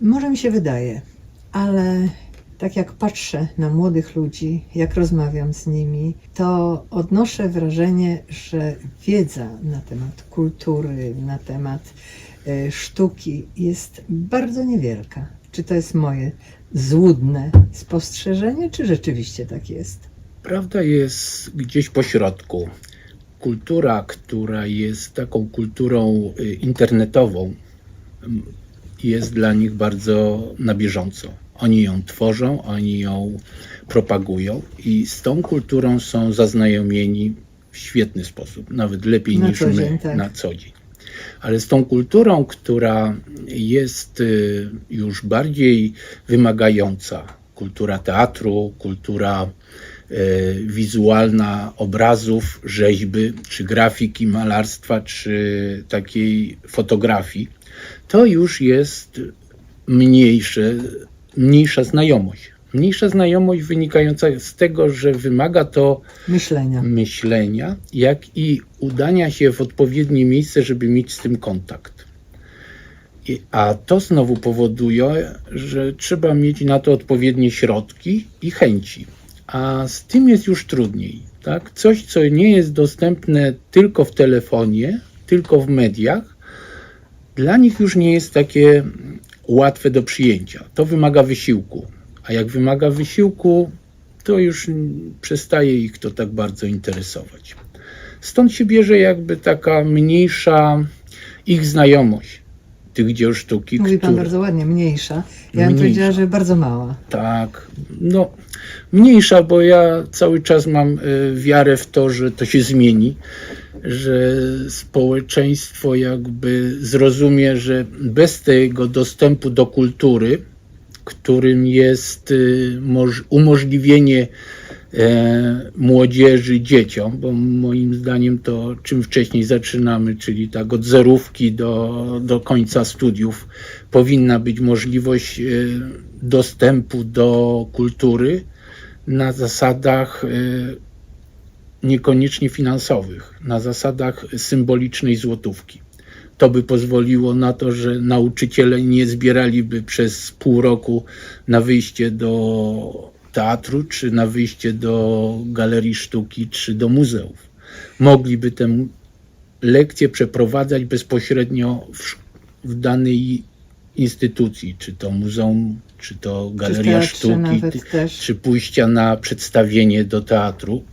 Może mi się wydaje, ale tak jak patrzę na młodych ludzi, jak rozmawiam z nimi, to odnoszę wrażenie, że wiedza na temat kultury, na temat e, sztuki jest bardzo niewielka. Czy to jest moje złudne spostrzeżenie, czy rzeczywiście tak jest? Prawda jest gdzieś po środku. Kultura, która jest taką kulturą y, internetową, jest dla nich bardzo na bieżąco. Oni ją tworzą, oni ją propagują i z tą kulturą są zaznajomieni w świetny sposób, nawet lepiej Na niż my dzień, tak. na co dzień. Ale z tą kulturą, która jest y, już bardziej wymagająca, kultura teatru, kultura y, wizualna obrazów, rzeźby, czy grafiki, malarstwa, czy takiej fotografii, to już jest mniejsze, mniejsza znajomość. Mniejsza znajomość wynikająca z tego, że wymaga to Myślenia. myślenia, jak i udania się w odpowiednie miejsce, żeby mieć z tym kontakt. I, a to znowu powoduje, że trzeba mieć na to odpowiednie środki i chęci. A z tym jest już trudniej. Tak? Coś, co nie jest dostępne tylko w telefonie, tylko w mediach, dla nich już nie jest takie łatwe do przyjęcia. To wymaga wysiłku. A jak wymaga wysiłku, to już przestaje ich to tak bardzo interesować. Stąd się bierze jakby taka mniejsza ich znajomość tych dzieł sztuki, Mówi pan które- bardzo ładnie, mniejsza. Ja bym powiedziała, że bardzo mała. tak, no mniejsza, bo ja cały czas mam y, wiarę w to, że to się zmieni, że społeczeństwo jakby zrozumie, że bez tego dostępu do kultury, którym jest y, moż- umożliwienie e, młodzieży, dzieciom, bo moim zdaniem to czym wcześniej zaczynamy, czyli tak od zerówki do, do końca studiów, powinna być możliwość e, dostępu do kultury na zasadach e, niekoniecznie finansowych, na zasadach symbolicznej złotówki. To by pozwoliło na to, że nauczyciele nie zbieraliby przez pół roku na wyjście do teatru, czy na wyjście do galerii sztuki, czy do muzeów. Mogliby tę lekcję przeprowadzać bezpośrednio w, w danej instytucji, czy to muzeum, czy to Czy galeria teatrze sztuki, czy pójścia na przedstawienie do teatru.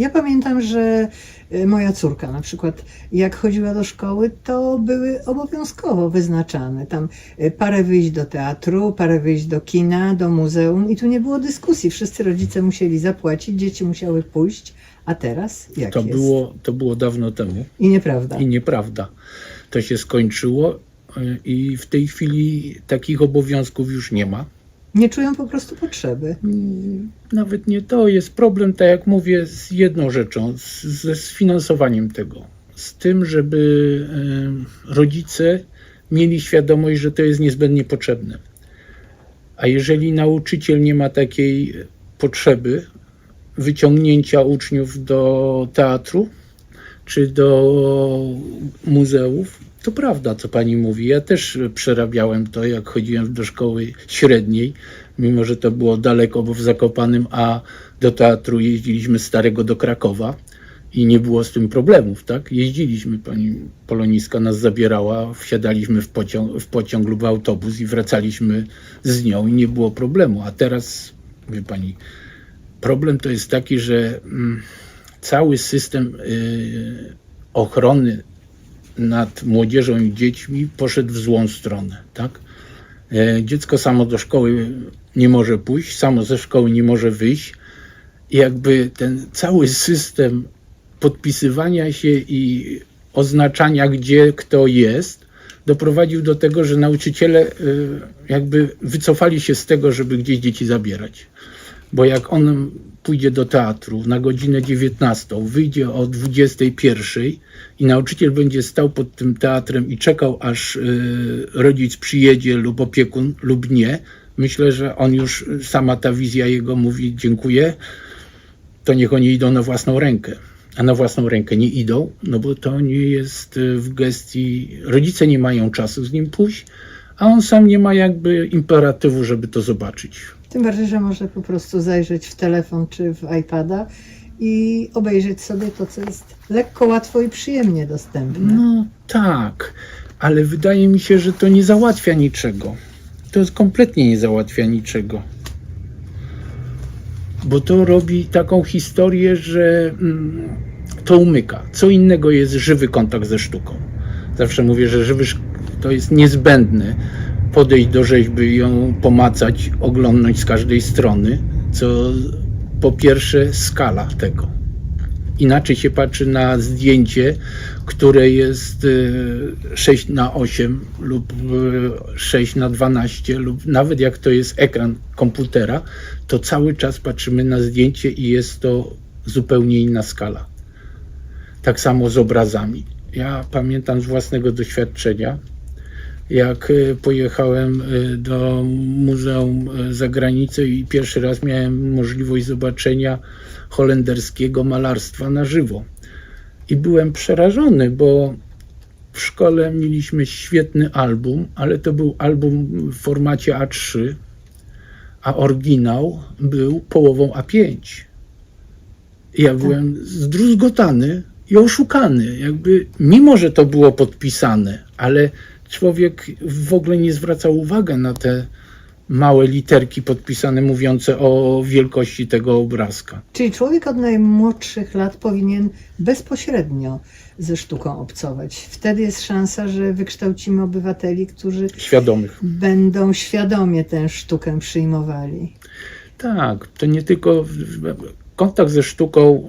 Ja pamiętam, że y, moja córka na przykład, jak chodziła do szkoły, to były obowiązkowo wyznaczane. Tam y, parę wyjść do teatru, parę wyjść do kina, do muzeum i tu nie było dyskusji. Wszyscy rodzice musieli zapłacić, dzieci musiały pójść. A teraz jak To jest? było, to było dawno temu. I nieprawda. I nieprawda. To się skończyło y, i w tej chwili takich obowiązków już nie ma. Nie czują po prostu potrzeby. Nawet nie to jest problem, tak jak mówię, z jedną rzeczą, z, ze sfinansowaniem tego. Z tym, żeby rodzice mieli świadomość, że to jest niezbędnie potrzebne. A jeżeli nauczyciel nie ma takiej potrzeby wyciągnięcia uczniów do teatru czy do muzeów, to prawda, co pani mówi. Ja też przerabiałem to, jak chodziłem do szkoły średniej, mimo że to było daleko, bo w Zakopanym, a do teatru jeździliśmy Starego do Krakowa i nie było z tym problemów, tak? Jeździliśmy, pani Poloniska nas zabierała, wsiadaliśmy w pociąg, w pociąg lub autobus i wracaliśmy z nią i nie było problemu. A teraz, wie pani, problem to jest taki, że mm, cały system y, ochrony nad młodzieżą i dziećmi poszedł w złą stronę, tak? E, Dziecko samo do szkoły nie może pójść, samo ze szkoły nie może wyjść. I jakby ten cały system podpisywania się i oznaczania, gdzie kto jest, doprowadził do tego, że nauczyciele y, jakby wycofali się z tego, żeby gdzieś dzieci zabierać. Bo jak on pójdzie do teatru na godzinę 19, wyjdzie o 21 i nauczyciel będzie stał pod tym teatrem i czekał, aż y, rodzic przyjedzie lub opiekun lub nie, myślę, że on już, y, sama ta wizja jego mówi dziękuję, to niech oni idą na własną rękę. A na własną rękę nie idą, no bo to nie jest y, w gestii, rodzice nie mają czasu z nim pójść, a on sam nie ma jakby imperatywu, żeby to zobaczyć. Tym bardziej, że może po prostu zajrzeć w telefon czy w iPada i obejrzeć sobie to, co jest lekko, łatwo i przyjemnie dostępne. No tak, ale wydaje mi się, że to nie załatwia niczego. To kompletnie nie załatwia niczego. Bo to robi taką historię, że mm, to umyka. Co innego jest żywy kontakt ze sztuką. Zawsze mówię, że żywy to jest niezbędny. Podejść do rzeźby ją pomacać, oglądnąć z każdej strony, co po pierwsze skala tego inaczej się patrzy na zdjęcie, które jest y, 6 na 8 lub y, 6 na 12 lub nawet jak to jest ekran komputera, to cały czas patrzymy na zdjęcie i jest to zupełnie inna skala. Tak samo z obrazami. Ja pamiętam z własnego doświadczenia, jak y, pojechałem y, do Muzeum y, za granicę i pierwszy raz miałem możliwość zobaczenia holenderskiego malarstwa na żywo. I byłem przerażony, bo w szkole mieliśmy świetny album, ale to był album w formacie A3, a oryginał był połową A5. I Ja byłem zdruzgotany i oszukany. Jakby, mimo że to było podpisane, ale człowiek w ogóle nie zwracał uwagi na te małe literki podpisane mówiące o wielkości tego obrazka. Czyli człowiek od najmłodszych lat powinien bezpośrednio ze sztuką obcować. Wtedy jest szansa, że wykształcimy obywateli, którzy Świadomych. będą świadomie tę sztukę przyjmowali. Tak, to nie tylko kontakt ze sztuką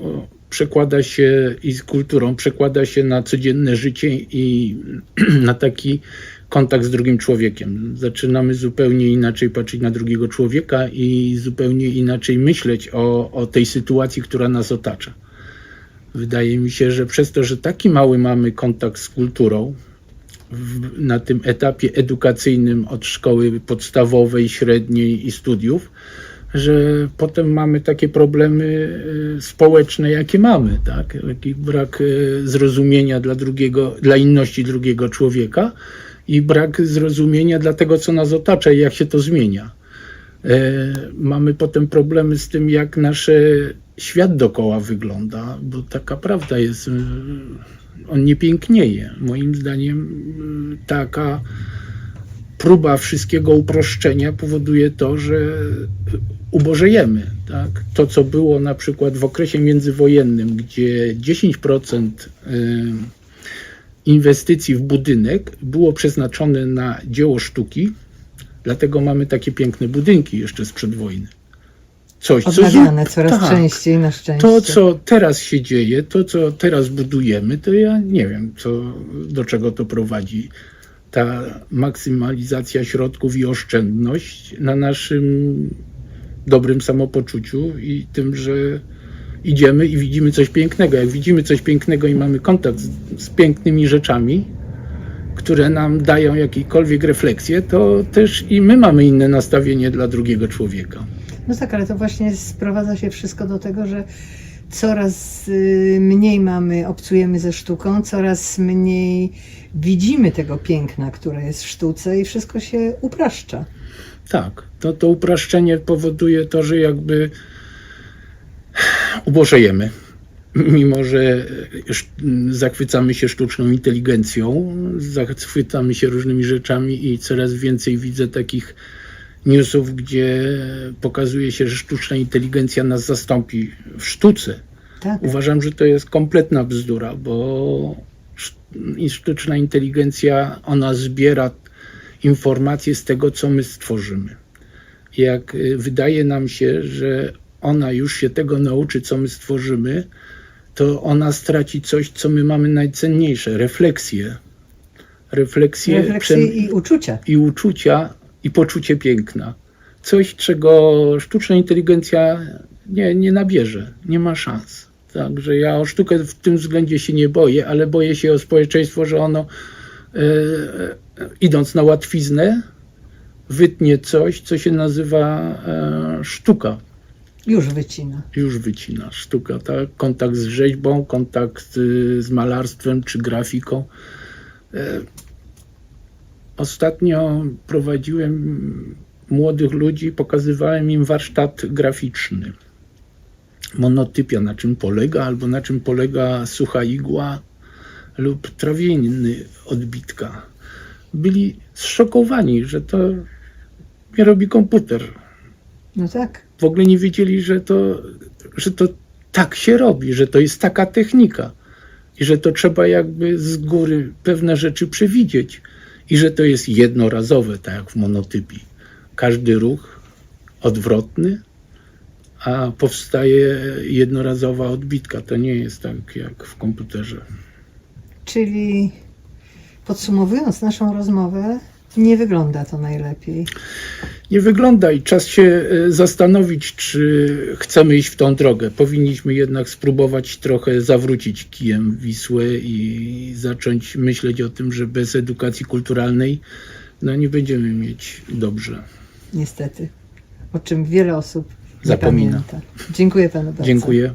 przekłada się i z kulturą, przekłada się na codzienne życie i na taki kontakt z drugim człowiekiem. Zaczynamy zupełnie inaczej patrzeć na drugiego człowieka i zupełnie inaczej myśleć o, o tej sytuacji, która nas otacza. Wydaje mi się, że przez to, że taki mały mamy kontakt z kulturą, w, na tym etapie edukacyjnym od szkoły podstawowej, średniej i studiów, że potem mamy takie problemy e, społeczne, jakie mamy, tak? Taki brak e, zrozumienia dla drugiego, dla inności drugiego człowieka i brak zrozumienia dla tego, co nas otacza i jak się to zmienia. E, Mamy potem problemy z tym, jak nasz świat dookoła wygląda, bo taka prawda jest, e, on nie pięknieje. Moim zdaniem taka próba wszystkiego uproszczenia powoduje to, że ubożejemy. Tak? To, co było na przykład w okresie międzywojennym, gdzie 10% y, inwestycji w budynek było przeznaczone na dzieło sztuki, dlatego mamy takie piękne budynki jeszcze sprzed wojny. Coś, co Odnawiane zu- coraz tak. częściej na szczęście. To, co teraz się dzieje, to, co teraz budujemy, to ja nie wiem, co, do czego to prowadzi. Ta maksymalizacja środków i oszczędność na naszym dobrym samopoczuciu i tym, że idziemy i widzimy coś pięknego. Jak widzimy coś pięknego i mamy kontakt z, z pięknymi rzeczami, które nam dają jakiekolwiek refleksję, to też i my mamy inne nastawienie dla drugiego człowieka. No tak, ale to właśnie sprowadza się wszystko do tego, że coraz y, mniej mamy, obcujemy ze sztuką, coraz mniej widzimy tego piękna, które jest w sztuce i wszystko się upraszcza. Tak, to, to upraszczenie powoduje to, że jakby ubożejemy. Mimo, że zachwycamy się sztuczną inteligencją, zachwycamy się różnymi rzeczami i coraz więcej widzę takich newsów, gdzie pokazuje się, że sztuczna inteligencja nas zastąpi w sztuce. Tak. Uważam, że to jest kompletna bzdura, bo sztuczna inteligencja, ona zbiera informacje z tego, co my stworzymy. Jak y, wydaje nam się, że ona już się tego nauczy, co my stworzymy, to ona straci coś, co my mamy najcenniejsze refleksję. Refleksję, Refleksje przem- i uczucia. i uczucia i poczucie piękna. Coś, czego sztuczna inteligencja nie, nie nabierze, nie ma szans. Także ja o sztukę w tym względzie się nie boję, ale boję się o społeczeństwo, że ono e, e, idąc na łatwiznę wytnie coś, co się nazywa e, sztuka. Już wycina. Już wycina sztuka, tak? Kontakt z rzeźbą, kontakt z malarstwem czy grafiką. Ostatnio prowadziłem młodych ludzi, pokazywałem im warsztat graficzny. Monotypia, na czym polega, albo na czym polega sucha igła lub trawienny odbitka. Byli zszokowani, że to nie robi komputer. No tak. W ogóle nie wiedzieli, że to, że to tak się robi, że to jest taka technika i że to trzeba jakby z góry pewne rzeczy przewidzieć i że to jest jednorazowe, tak jak w monotypii. Każdy ruch odwrotny, a powstaje jednorazowa odbitka. To nie jest tak jak w komputerze. Czyli podsumowując naszą rozmowę, nie wygląda to najlepiej. Nie wygląda i czas się e, zastanowić, czy chcemy iść w tą drogę. Powinniśmy jednak spróbować trochę zawrócić kijem Wisłę i zacząć myśleć o tym, że bez edukacji kulturalnej no, nie będziemy mieć dobrze. Niestety. O czym wiele osób Zapomina. Dziękuję panu bardzo. Dziękuję.